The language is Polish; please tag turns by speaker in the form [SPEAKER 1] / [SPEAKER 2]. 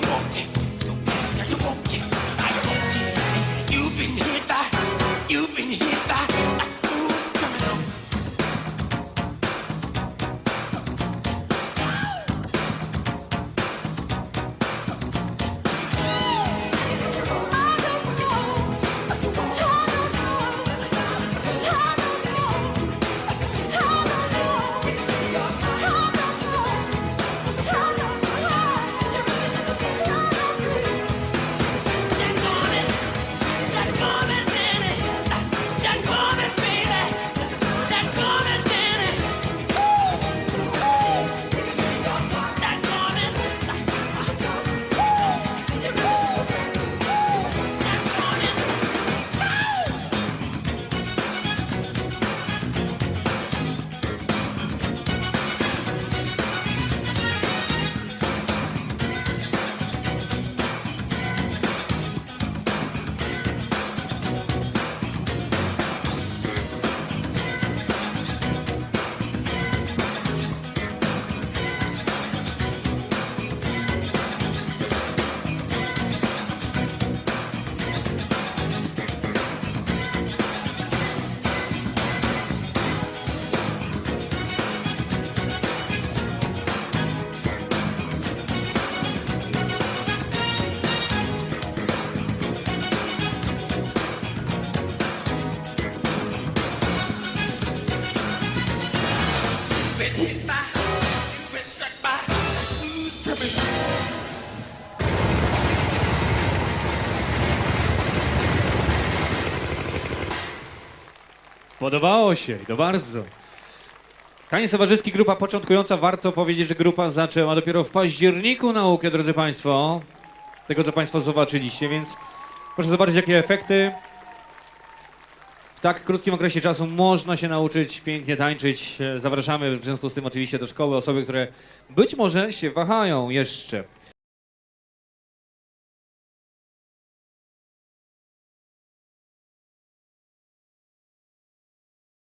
[SPEAKER 1] you won't get
[SPEAKER 2] Podobało się i to bardzo. Taniec towarzyski, grupa początkująca. Warto powiedzieć, że grupa zaczęła dopiero w październiku naukę, drodzy Państwo. Tego, co Państwo zobaczyliście, więc proszę zobaczyć, jakie efekty. W tak krótkim okresie czasu można się nauczyć pięknie tańczyć. E, zapraszamy w związku z tym oczywiście do szkoły osoby, które być może się wahają jeszcze.